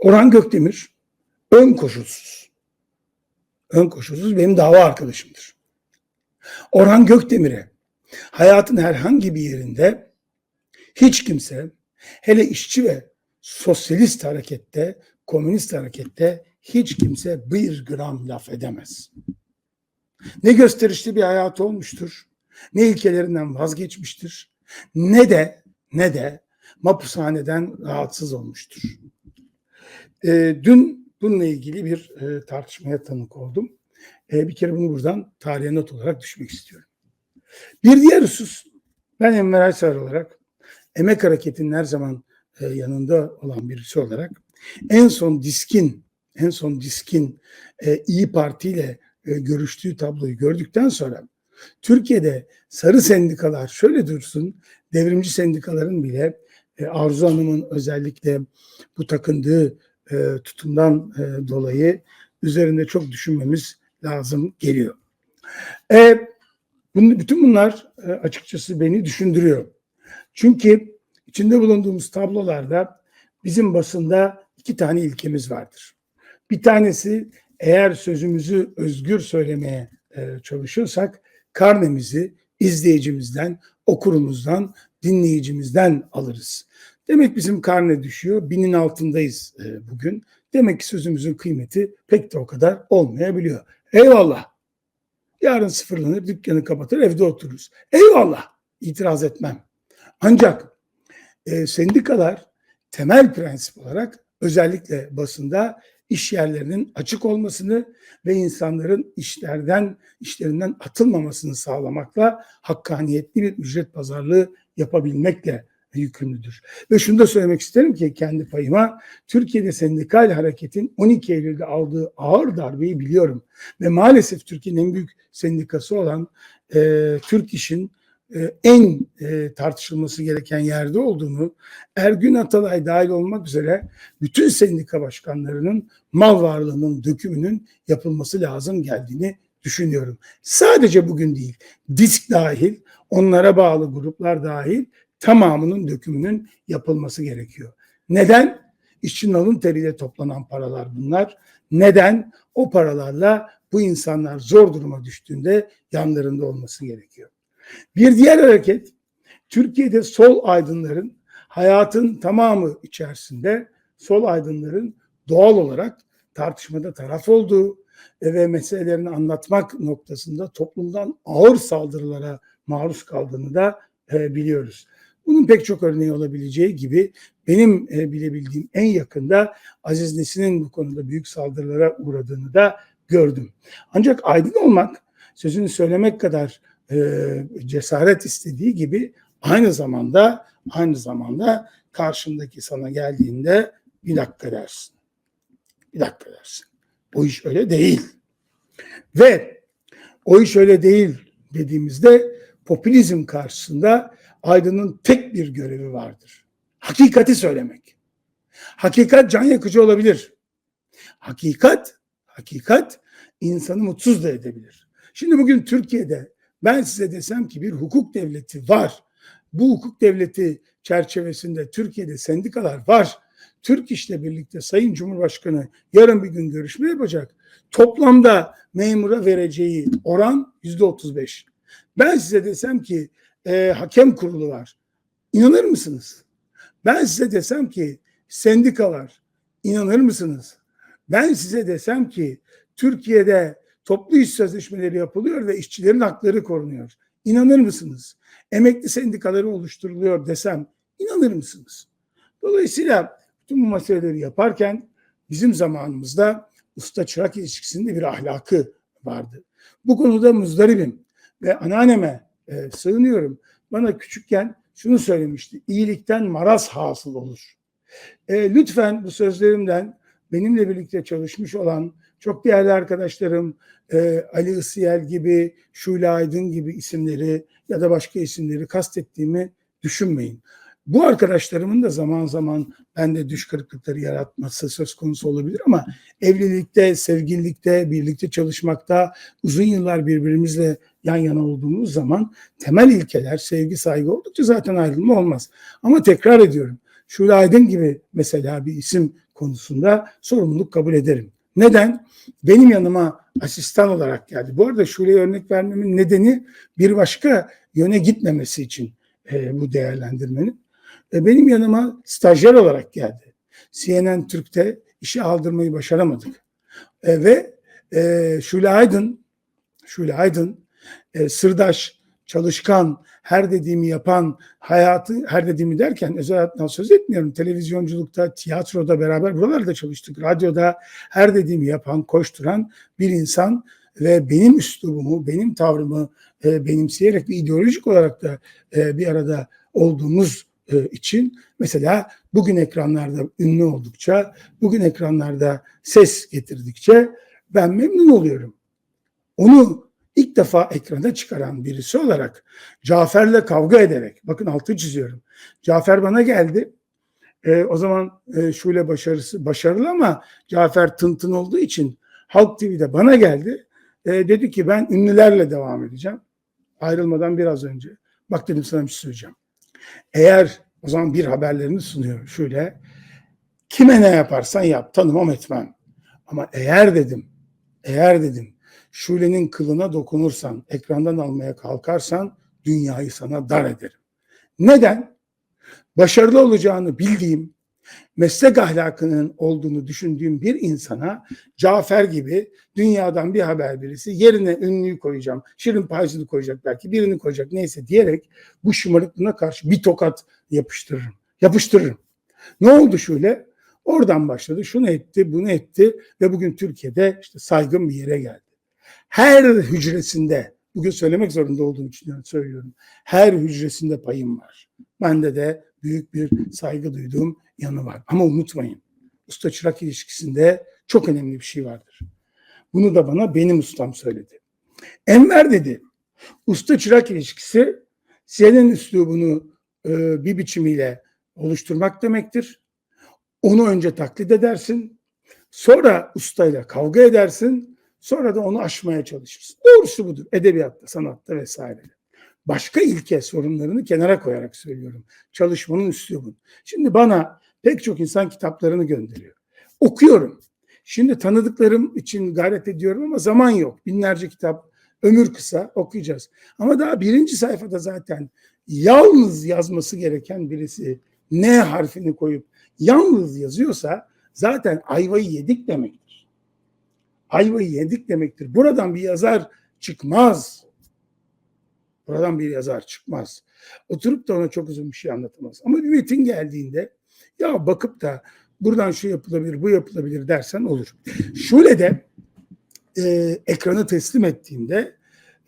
Orhan Gökdemir ön koşulsuz. Ön koşulsuz benim dava arkadaşımdır. Orhan Gökdemir'e hayatın herhangi bir yerinde hiç kimse hele işçi ve sosyalist harekette, komünist harekette hiç kimse bir gram laf edemez. Ne gösterişli bir hayatı olmuştur, ne ilkelerinden vazgeçmiştir, ne de ne de mapushaneden rahatsız olmuştur. E, dün bununla ilgili bir e, tartışmaya tanık oldum. E, bir kere bunu buradan tarihe not olarak düşmek istiyorum. Bir diğer husus, ben Enver Aysar olarak emek hareketinin her zaman e, yanında olan birisi olarak en son diskin en son diskin e, İyi Parti ile e, görüştüğü tabloyu gördükten sonra Türkiye'de sarı sendikalar şöyle dursun devrimci sendikaların bile e, Arzu Hanım'ın özellikle bu takındığı e, tutumdan e, dolayı üzerinde çok düşünmemiz lazım geliyor. E, bunu, bütün bunlar e, açıkçası beni düşündürüyor. Çünkü içinde bulunduğumuz tablolarda bizim basında iki tane ilkemiz vardır. Bir tanesi eğer sözümüzü özgür söylemeye e, çalışıyorsak karnemizi izleyicimizden, okurumuzdan, dinleyicimizden alırız. Demek bizim karne düşüyor. Binin altındayız e, bugün. Demek ki sözümüzün kıymeti pek de o kadar olmayabiliyor. Eyvallah. Yarın sıfırlanır, dükkanı kapatır, evde otururuz. Eyvallah. İtiraz etmem. Ancak e, sendikalar temel prensip olarak özellikle basında iş yerlerinin açık olmasını ve insanların işlerden işlerinden atılmamasını sağlamakla hakkaniyetli bir ücret pazarlığı yapabilmekle yükümlüdür. Ve şunu da söylemek isterim ki kendi payıma Türkiye'de sendikal hareketin 12 Eylül'de aldığı ağır darbeyi biliyorum. Ve maalesef Türkiye'nin en büyük sendikası olan e, Türk İş'in e, en e, tartışılması gereken yerde olduğunu Ergün Atalay dahil olmak üzere bütün sendika başkanlarının mal varlığının dökümünün yapılması lazım geldiğini düşünüyorum. Sadece bugün değil, disk dahil, onlara bağlı gruplar dahil tamamının dökümünün yapılması gerekiyor. Neden? İşçinin alın teriyle toplanan paralar bunlar. Neden? O paralarla bu insanlar zor duruma düştüğünde yanlarında olması gerekiyor. Bir diğer hareket Türkiye'de sol aydınların hayatın tamamı içerisinde sol aydınların doğal olarak tartışmada taraf olduğu ve meselelerini anlatmak noktasında toplumdan ağır saldırılara maruz kaldığını da e, biliyoruz. Bunun pek çok örneği olabileceği gibi benim e, bilebildiğim en yakında Aziz Nesin'in bu konuda büyük saldırılara uğradığını da gördüm. Ancak aydın olmak sözünü söylemek kadar e, cesaret istediği gibi aynı zamanda aynı zamanda karşındaki sana geldiğinde bir dakika dersin. Bir dakika dersin. O iş öyle değil. Ve o iş öyle değil dediğimizde popülizm karşısında aydının tek bir görevi vardır. Hakikati söylemek. Hakikat can yakıcı olabilir. Hakikat, hakikat insanı mutsuz da edebilir. Şimdi bugün Türkiye'de ben size desem ki bir hukuk devleti var. Bu hukuk devleti çerçevesinde Türkiye'de sendikalar var. Türk İş'le birlikte Sayın Cumhurbaşkanı yarın bir gün görüşme yapacak. Toplamda memura vereceği oran yüzde otuz beş. Ben size desem ki e, hakem kurulu var. İnanır mısınız? Ben size desem ki sendika var. İnanır mısınız? Ben size desem ki Türkiye'de toplu iş sözleşmeleri yapılıyor ve işçilerin hakları korunuyor. İnanır mısınız? Emekli sendikaları oluşturuluyor desem inanır mısınız? Dolayısıyla bütün bu meseleleri yaparken bizim zamanımızda usta çırak ilişkisinde bir ahlakı vardı. Bu konuda muzdaribim ve anneanneme e, sığınıyorum. Bana küçükken şunu söylemişti. İyilikten maraz hasıl olur. E, lütfen bu sözlerimden benimle birlikte çalışmış olan çok değerli arkadaşlarım e, Ali Isıyel gibi, Şule Aydın gibi isimleri ya da başka isimleri kastettiğimi düşünmeyin. Bu arkadaşlarımın da zaman zaman bende düş kırıklıkları yaratması söz konusu olabilir ama evlilikte, sevgililikte, birlikte çalışmakta uzun yıllar birbirimizle yan yana olduğumuz zaman temel ilkeler, sevgi, saygı oldukça zaten ayrılma olmaz. Ama tekrar ediyorum Şule Aydın gibi mesela bir isim konusunda sorumluluk kabul ederim. Neden? Benim yanıma asistan olarak geldi. Bu arada Şule'ye örnek vermemin nedeni bir başka yöne gitmemesi için e, bu değerlendirmenin. E, benim yanıma stajyer olarak geldi. CNN Türk'te işe aldırmayı başaramadık. E, ve e, Şule Aydın, Şule Aydın e, sırdaş, çalışkan, her dediğimi yapan, hayatı her dediğimi derken özel hayatından söz etmiyorum. Televizyonculukta, tiyatroda beraber buralarda çalıştık. Radyoda her dediğimi yapan, koşturan bir insan ve benim üslubumu, benim tavrımı e, benimseyerek ve ideolojik olarak da e, bir arada olduğumuz e, için mesela bugün ekranlarda ünlü oldukça, bugün ekranlarda ses getirdikçe ben memnun oluyorum. Onu ilk defa ekrana çıkaran birisi olarak Cafer'le kavga ederek, bakın altı çiziyorum. Cafer bana geldi. E, o zaman e, Şule başarısı başarılı ama Cafer tıntın olduğu için Halk TV'de bana geldi. E, dedi ki ben ünlülerle devam edeceğim. Ayrılmadan biraz önce. Bak dedim sana bir şey söyleyeceğim. Eğer o zaman bir haberlerini sunuyor şöyle. Kime ne yaparsan yap tanımam etmem. Ama eğer dedim, eğer dedim Şule'nin kılına dokunursan, ekrandan almaya kalkarsan dünyayı sana dar ederim. Neden? Başarılı olacağını bildiğim, meslek ahlakının olduğunu düşündüğüm bir insana Cafer gibi dünyadan bir haber birisi yerine ünlüyü koyacağım, Şirin Paycı'nı koyacak belki, birini koyacak neyse diyerek bu şımarıklığına karşı bir tokat yapıştırırım. Yapıştırırım. Ne oldu şöyle? Oradan başladı. Şunu etti, bunu etti ve bugün Türkiye'de işte saygın bir yere geldi. Her hücresinde, bugün söylemek zorunda olduğum için söylüyorum. Her hücresinde payım var. Bende de büyük bir saygı duyduğum yanı var. Ama unutmayın, usta çırak ilişkisinde çok önemli bir şey vardır. Bunu da bana benim ustam söyledi. Enver dedi, usta çırak ilişkisi senin üslubunu e, bir biçimiyle oluşturmak demektir. Onu önce taklit edersin, sonra ustayla kavga edersin, sonra da onu aşmaya çalışırsın. Doğrusu budur edebiyatta, sanatta vesaire. Başka ilke sorunlarını kenara koyarak söylüyorum. Çalışmanın üslubun. Şimdi bana pek çok insan kitaplarını gönderiyor. Okuyorum. Şimdi tanıdıklarım için gayret ediyorum ama zaman yok. Binlerce kitap, ömür kısa okuyacağız. Ama daha birinci sayfada zaten yalnız yazması gereken birisi N harfini koyup yalnız yazıyorsa zaten ayvayı yedik demektir. Ayvayı yedik demektir. Buradan bir yazar çıkmaz. Buradan bir yazar çıkmaz. Oturup da ona çok uzun bir şey anlatamaz. Ama bir metin geldiğinde ya bakıp da buradan şu yapılabilir, bu yapılabilir dersen olur. Şöyle de e, ekranı teslim ettiğimde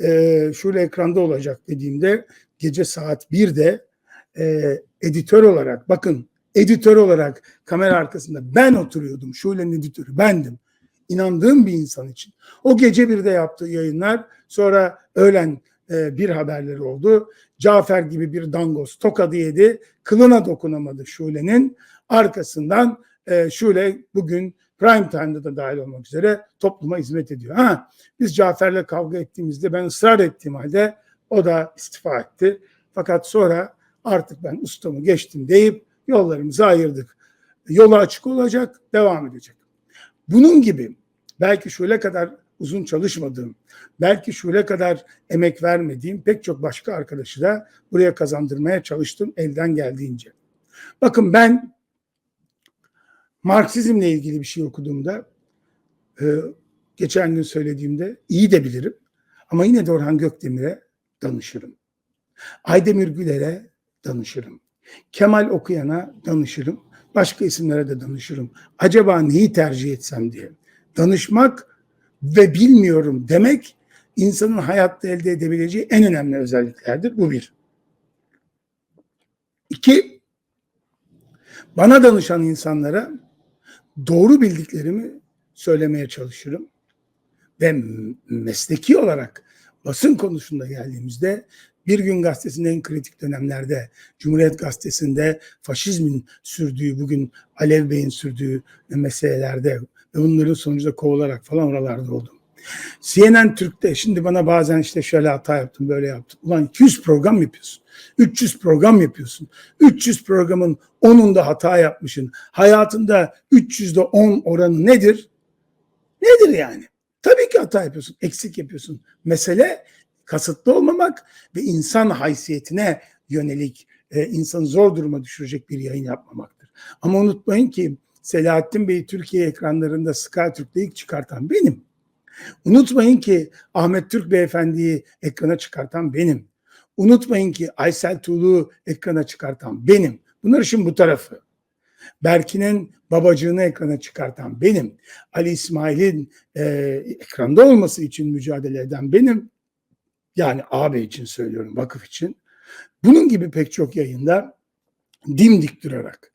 e, şöyle ekranda olacak dediğimde gece saat 1'de e, editör olarak bakın editör olarak kamera arkasında ben oturuyordum. Şule'nin editörü bendim. İnandığım bir insan için. O gece bir de yaptığı yayınlar sonra öğlen e, bir haberleri oldu. Cafer gibi bir dangoz tokadı yedi. Kılına dokunamadı Şule'nin. Arkasından e, Şule bugün prime time'da da dahil olmak üzere topluma hizmet ediyor. Ha, biz Cafer'le kavga ettiğimizde ben ısrar ettiğim halde o da istifa etti. Fakat sonra artık ben ustamı geçtim deyip yollarımızı ayırdık. Yolu açık olacak, devam edecek. Bunun gibi belki şöyle kadar uzun çalışmadığım, belki şöyle kadar emek vermediğim pek çok başka arkadaşı da buraya kazandırmaya çalıştım elden geldiğince. Bakın ben Marksizmle ilgili bir şey okuduğumda e, geçen gün söylediğimde iyi de bilirim ama yine de Orhan Gökdemir'e danışırım. Aydemir Güler'e danışırım. Kemal Okuyan'a danışırım. Başka isimlere de danışırım. Acaba neyi tercih etsem diye. Danışmak ve bilmiyorum demek insanın hayatta elde edebileceği en önemli özelliklerdir. Bu bir. İki, bana danışan insanlara doğru bildiklerimi söylemeye çalışırım. Ve mesleki olarak basın konusunda geldiğimizde bir gün gazetesinin en kritik dönemlerde Cumhuriyet Gazetesi'nde faşizmin sürdüğü bugün Alev Bey'in sürdüğü meselelerde ve bunların sonucunda kovularak falan oralarda oldum. CNN Türk'te şimdi bana bazen işte şöyle hata yaptım böyle yaptım. Ulan 200 program yapıyorsun. 300 program yapıyorsun. 300 programın 10'unda hata yapmışsın. Hayatında 300'de 10 oranı nedir? Nedir yani? Tabii ki hata yapıyorsun. Eksik yapıyorsun. Mesele kasıtlı olmamak ve insan haysiyetine yönelik e, insanı zor duruma düşürecek bir yayın yapmamaktır. Ama unutmayın ki Selahattin Bey Türkiye ekranlarında Sky Türk'te ilk çıkartan benim. Unutmayın ki Ahmet Türk Beyefendi'yi ekrana çıkartan benim. Unutmayın ki Aysel Tuğlu'yu ekrana çıkartan benim. Bunlar işin bu tarafı. Berkin'in babacığını ekrana çıkartan benim. Ali İsmail'in e, ekranda olması için mücadele eden benim. Yani AB için söylüyorum, vakıf için. Bunun gibi pek çok yayında dimdik durarak,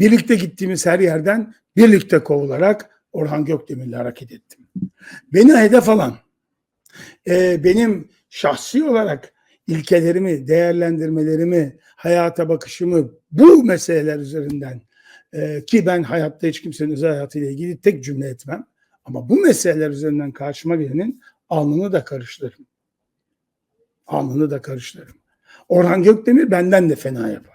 birlikte gittiğimiz her yerden birlikte kovularak Orhan Gökdemir'le hareket ettim. Beni hedef alan, e, benim şahsi olarak ilkelerimi, değerlendirmelerimi, hayata bakışımı bu meseleler üzerinden e, ki ben hayatta hiç kimsenin özel hayatıyla ilgili tek cümle etmem. Ama bu meseleler üzerinden karşıma gelenin alnını da karıştırırım. Alnını da karıştırırım. Orhan Gökdemir benden de fena yapar.